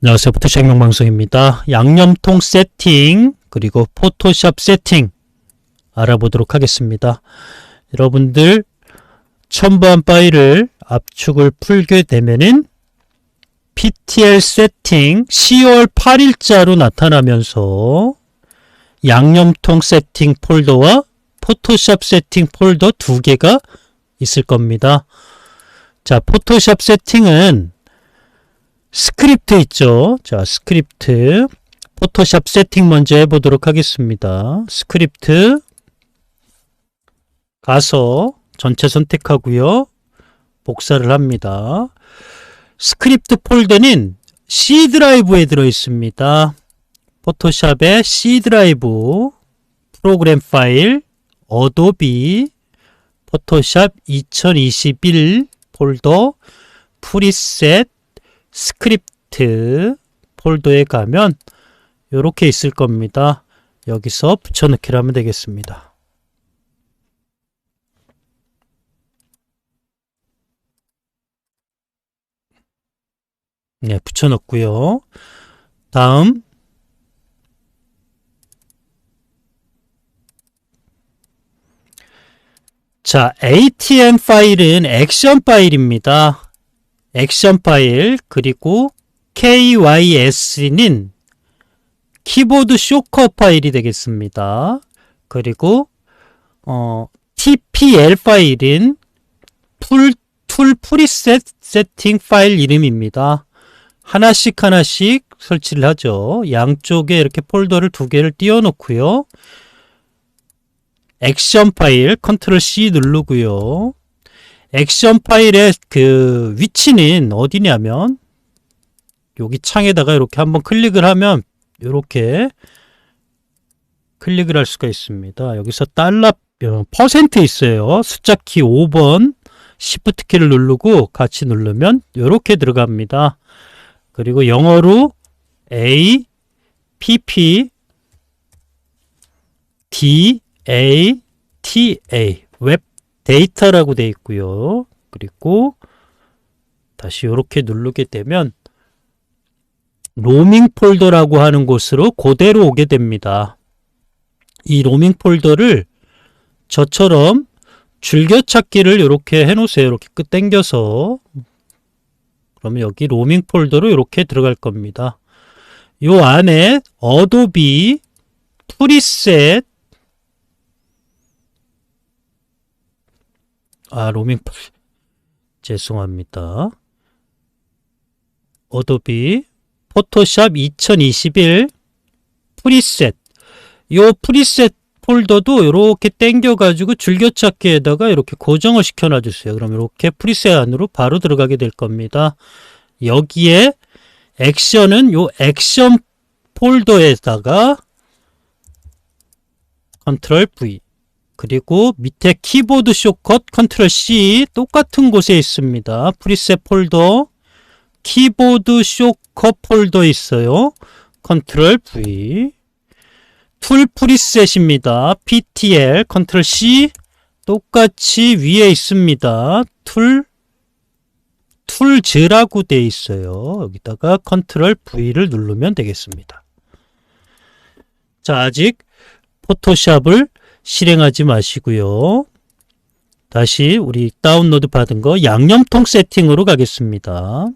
안녕하세요. 포토샵 명방송입니다. 양념통 세팅 그리고 포토샵 세팅 알아보도록 하겠습니다. 여러분들 첨부한 파일을 압축을 풀게 되면은 PTL 세팅 10월 8일자로 나타나면서 양념통 세팅 폴더와 포토샵 세팅 폴더 두 개가 있을 겁니다. 자, 포토샵 세팅은 스크립트 있죠. 자, 스크립트. 포토샵 세팅 먼저 해보도록 하겠습니다. 스크립트. 가서 전체 선택하고요. 복사를 합니다. 스크립트 폴더는 C 드라이브에 들어 있습니다. 포토샵의 C 드라이브, 프로그램 파일, 어도비, 포토샵 2021 폴더, 프리셋, 스크립트 폴더에 가면 이렇게 있을 겁니다. 여기서 붙여넣기를 하면 되겠습니다. 네, 붙여넣고요. 다음 자, ATM 파일은 액션 파일입니다. 액션 파일 그리고 KYS는 키보드 쇼커 파일이 되겠습니다. 그리고 어, TPL 파일은 풀, 툴 프리셋 세팅 파일 이름입니다. 하나씩 하나씩 설치를 하죠. 양쪽에 이렇게 폴더를 두 개를 띄워 놓고요. 액션 파일 컨트롤 C 누르고요. 액션 파일의 그 위치는 어디냐면 여기 창에다가 이렇게 한번 클릭을 하면 이렇게 클릭을 할 수가 있습니다. 여기서 달러 어, 퍼센트 있어요. 숫자 키 5번 시프트 키를 누르고 같이 누르면 이렇게 들어갑니다. 그리고 영어로 A P P D A T A 웹 데이터라고 되어 있고요. 그리고 다시 이렇게 누르게 되면 로밍 폴더라고 하는 곳으로 그대로 오게 됩니다. 이 로밍 폴더를 저처럼 줄겨찾기를 이렇게 해놓으세요. 이렇게 끝 당겨서 그러면 여기 로밍 폴더로 이렇게 들어갈 겁니다. 요 안에 어도비 프리셋 아 로밍 죄송합니다. 어도비 포토샵 2021 프리셋 요 프리셋 폴더도 이렇게 당겨 가지고 줄겨찾기에다가 이렇게 고정을 시켜 놔 주세요. 그럼 이렇게 프리셋 안으로 바로 들어가게 될 겁니다. 여기에 액션은 요 액션 폴더에다가 컨트롤 V 그리고 밑에 키보드 쇼컷 컨트롤 C 똑같은 곳에 있습니다. 프리셋 폴더 키보드 쇼컷 폴더 있어요. 컨트롤 V 툴 프리셋입니다. PTL 컨트롤 C 똑같이 위에 있습니다. 툴 툴즈라고 돼 있어요. 여기다가 컨트롤 V를 누르면 되겠습니다. 자, 아직 포토샵을 실행하지 마시고요. 다시 우리 다운로드 받은 거 양념통 세팅으로 가겠습니다.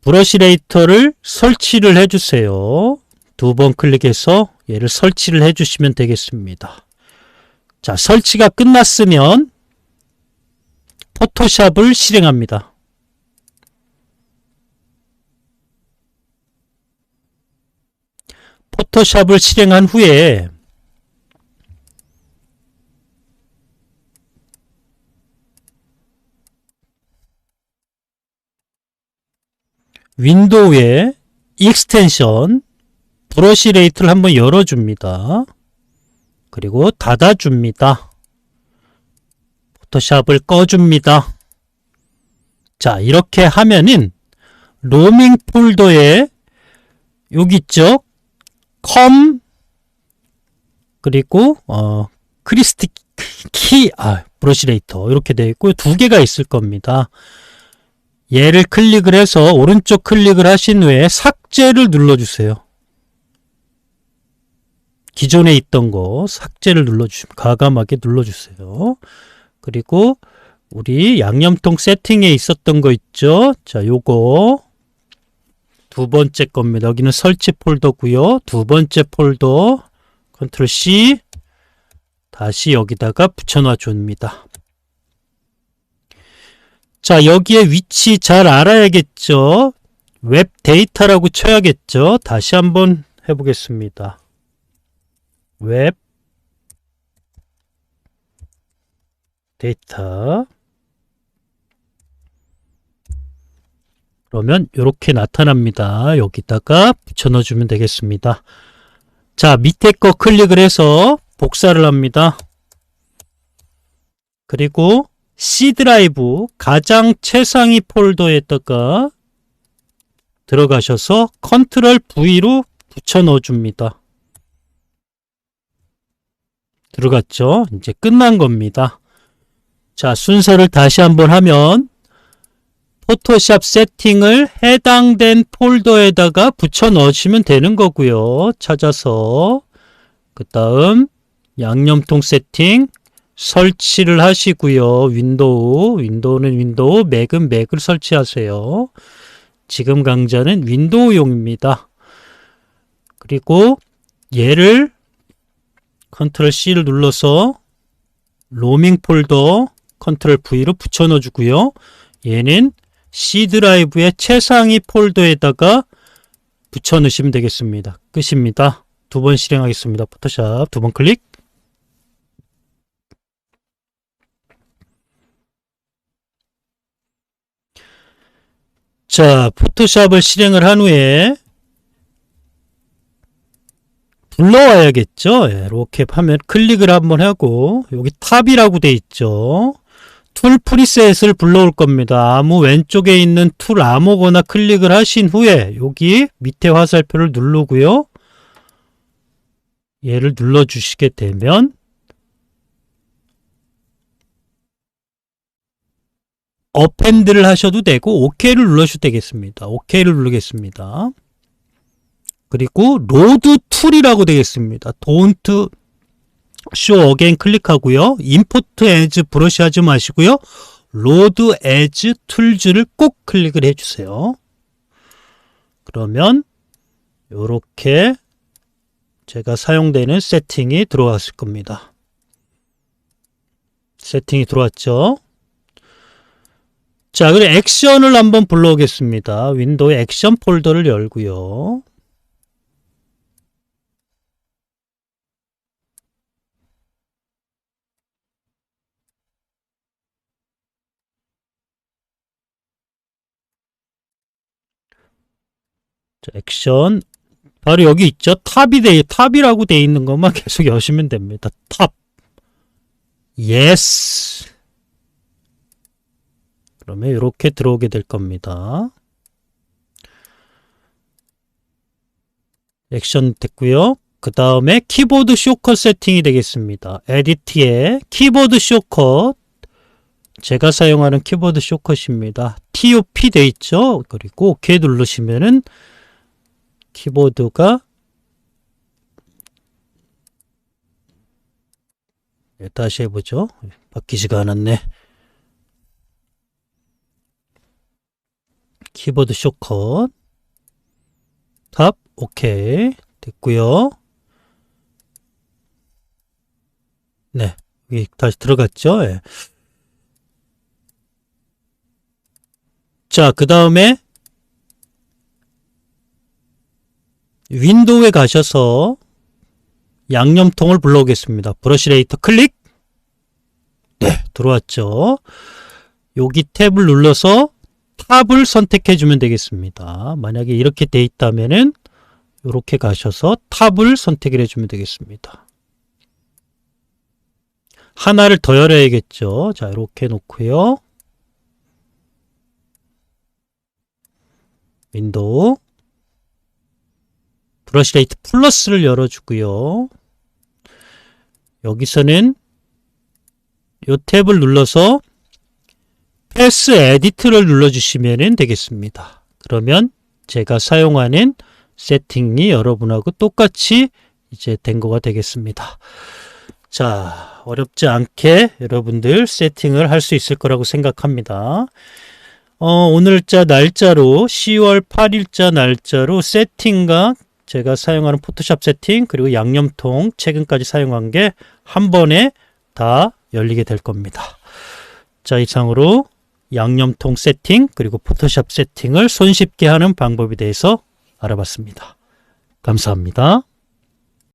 브러시 레이터를 설치를 해주세요. 두 번 클릭해서 얘를 설치를 해주시면 되겠습니다. 자, 설치가 끝났으면 포토샵을 실행합니다. 포토샵을 실행한 후에 윈도우에 익스텐션 브러시 레이트를 한번 열어줍니다. 그리고 닫아줍니다. 포토샵을 꺼줍니다. 자, 이렇게 하면은 로밍 폴더에 여기 있죠? 컴 그리고 어 크리스티 키, 아, 브러시 레이터 이렇게 되어 있고 두 개가 있을 겁니다. 얘를 클릭을 해서 오른쪽 클릭을 하신 후에 삭제를 눌러주세요. 기존에 있던 거 삭제를 눌러주시면 가감하게 눌러주세요. 그리고 우리 양념통 세팅에 있었던 거 있죠? 자, 요거 두 번째 겁니다. 여기는 설치 폴더고요. 두 번째 폴더 컨트롤 C 다시 여기다가 붙여놔 줍니다. 자, 여기에 위치 잘 알아야겠죠? 웹 데이터라고 쳐야겠죠? 다시 한번 해보겠습니다. 웹 데이터 그러면 이렇게 나타납니다. 여기다가 붙여 넣어주면 되겠습니다. 자, 밑에 거 클릭을 해서 복사를 합니다. 그리고 C 드라이브 가장 최상위 폴더에다가 들어가셔서 컨트롤 V로 붙여 넣어 줍니다. 들어갔죠? 이제 끝난 겁니다. 자, 순서를 다시 한번 하면 포토샵 세팅을 해당된 폴더에다가 붙여 넣으시면 되는 거고요. 찾아서 그 다음 양념통 세팅 설치를 하시고요. 윈도우, 윈도우는 윈도우, 맥은 맥을 설치하세요. 지금 강좌는 윈도우용입니다. 그리고 얘를 컨트롤 C를 눌러서 로밍 폴더 컨트롤 V로 붙여 넣어 주고요. 얘는 C 드라이브의 최상위 폴더에다가 붙여 넣으시면 되겠습니다. 끝입니다. 두 번 실행하겠습니다. 포토샵 두 번 클릭. 자, 포토샵을 실행을 한 후에 불러와야겠죠. 예, 이렇게 하면 클릭을 한번 하고 여기 탑이라고 돼 있죠. 툴 프리셋을 불러올 겁니다. 아무 왼쪽에 있는 툴 아무거나 클릭을 하신 후에 여기 밑에 화살표를 누르고요. 얘를 눌러 주시게 되면 어펜드를 하셔도 되고 OK를 눌러주셔도 되겠습니다. OK를 누르겠습니다. 그리고 로드 툴이라고 되겠습니다. don't show again 클릭하고요. import as 브러쉬 하지 마시고요. load as tools를 꼭 클릭을 해주세요. 그러면 이렇게 제가 사용되는 세팅이 들어왔을 겁니다. 세팅이 들어왔죠. 자, 그리고 액션을 한번 불러오겠습니다. 윈도우 액션 폴더를 열고요. 자, 액션 바로 여기 있죠. 탑이 돼 탑이라고 돼 있는 것만 계속 여시면 됩니다. 탑. 예스. 그러면 이렇게 들어오게 될 겁니다. 액션 됐고요. 그 다음에 키보드 쇼컷 세팅이 되겠습니다. 에디트에 키보드 쇼컷 제가 사용하는 키보드 쇼컷입니다. TOP 돼 있죠? 그리고 OK 누르시면은 키보드가 네, 다시 해보죠. 바뀌지가 않았네. 키보드 쇼컷 탑 오케이 됐고요. 네, 여기 다시 들어갔죠. 예. 자, 그 다음에 윈도우에 가셔서 양념통을 불러오겠습니다. 브러쉬 레이터 클릭. 네, 들어왔죠. 여기 탭을 눌러서 탑을 선택해 주면 되겠습니다. 만약에 이렇게 돼 있다면은 이렇게 가셔서 탑을 선택을 해 주면 되겠습니다. 하나를 더 열어야겠죠. 자, 이렇게 놓고요. 윈도우 브러쉬 레이트 플러스를 열어주고요. 여기서는 이 탭을 눌러서 패스 에디트를 눌러주시면 되겠습니다. 그러면 제가 사용하는 세팅이 여러분하고 똑같이 이제 된 거가 되겠습니다. 자, 어렵지 않게 여러분들 세팅을 할 수 있을 거라고 생각합니다. 어, 오늘자 날짜로 10월 8일자 날짜로 세팅과 제가 사용하는 포토샵 세팅 그리고 양념통 최근까지 사용한 게 한 번에 다 열리게 될 겁니다. 자, 이상으로 양념통 세팅 그리고 포토샵 세팅을 손쉽게 하는 방법에 대해서 알아봤습니다. 감사합니다.